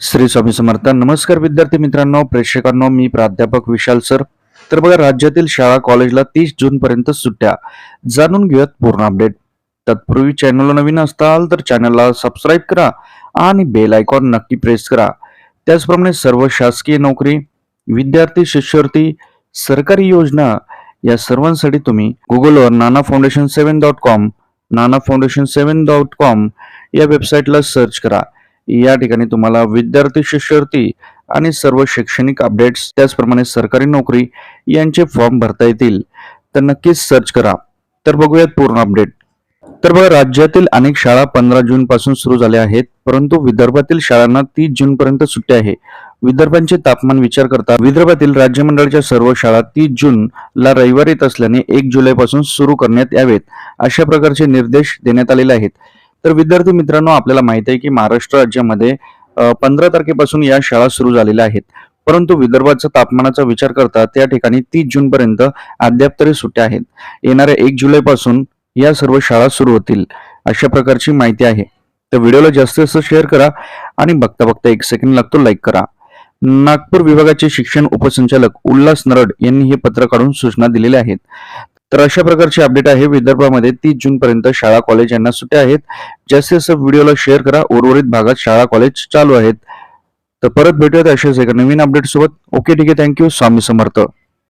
श्री स्वामी समर्थ. नमस्कार विद्यार्थी मित्रांनो प्रेक्षकांनो मी प्राध्यापक विशाल सर. तर बघा राज्यातील शाळा कॉलेजला तीस जून पर्यंत सुट्ट्या. जाणून घेऊयात पूर्ण अपडेट. तत्पूर्वी चॅनलला नवीन असताल तर चॅनलला सबस्क्राईब करा आणि बेल आयकॉन नक्की प्रेस करा. त्याचप्रमाणे सर्व शासकीय नोकरी विद्यार्थी शिष्यवृत्ती सरकारी योजना या सर्वांसाठी तुम्ही गुगलवर Nana foundation seven dot com Nana foundation seven dot com या वेबसाईटला सर्च करा. या ठिकाणी तुम्हाला विद्यार्थी शिष्यवृत्ती आणि सर्व शैक्षणिक अपडेट्स त्याचप्रमाणे सरकारी नोकरी यांचे फॉर्म भरता येतील. तर नक्कीच सर्च करा. तर बघूयात पूर्ण अपडेट तर बघा राज्यातील अनेक शाळा पंधरा जून पासून सुरू झाल्या आहेत परंतु विदर्भातील शाळांना तीस जून पर्यंत सुट्टी आहे. विदर्भांचे तापमान विचार करता विदर्भातील राज्य मंडळाच्या सर्व शाळा तीस जून ला रविवार येत असल्याने एक जुलै पासून सुरू करण्यात यावेत अशा प्रकारचे निर्देश देण्यात आलेले आहेत. तर विद्यार्थी मित्रांनो आपल्याला माहिती आहे की महाराष्ट्र राज्यामध्ये पंधरा तारखेपासून या शाळा सुरू झालेल्या आहेत. परंतु विदर्भाचा तापमानाचा विचार करता त्या ठिकाणी तीस जून पर्यंत अद्याप तरी सुट्ट्या आहेत. येणाऱ्या एक जुलै पासून या सर्व शाळा सुरू होतील अशा प्रकारची माहिती आहे. तर व्हिडिओला जास्तीत जास्त शेअर करा आणि बघता बघता एक सेकंड लागतो लाईक करा. नागपूर विभागाचे शिक्षण उपसंचालक उल्हास नरड यांनी हे पत्र काढून सूचना दिलेल्या आहेत. तर अशा प्रकारची अपडेट आहे विदर्भामध्ये तीस जून पर्यंत शाळा कॉलेज यांना सुट्ट्या आहेत. जास्तीत जास्त व्हिडिओला शेअर करा. उर्वरित भागात शाळा कॉलेज चालू आहेत. तर परत भेटूयात अशाच एका नवीन अपडेट सोबत. ओके ठीक आहे. Thank you Swami Samarth.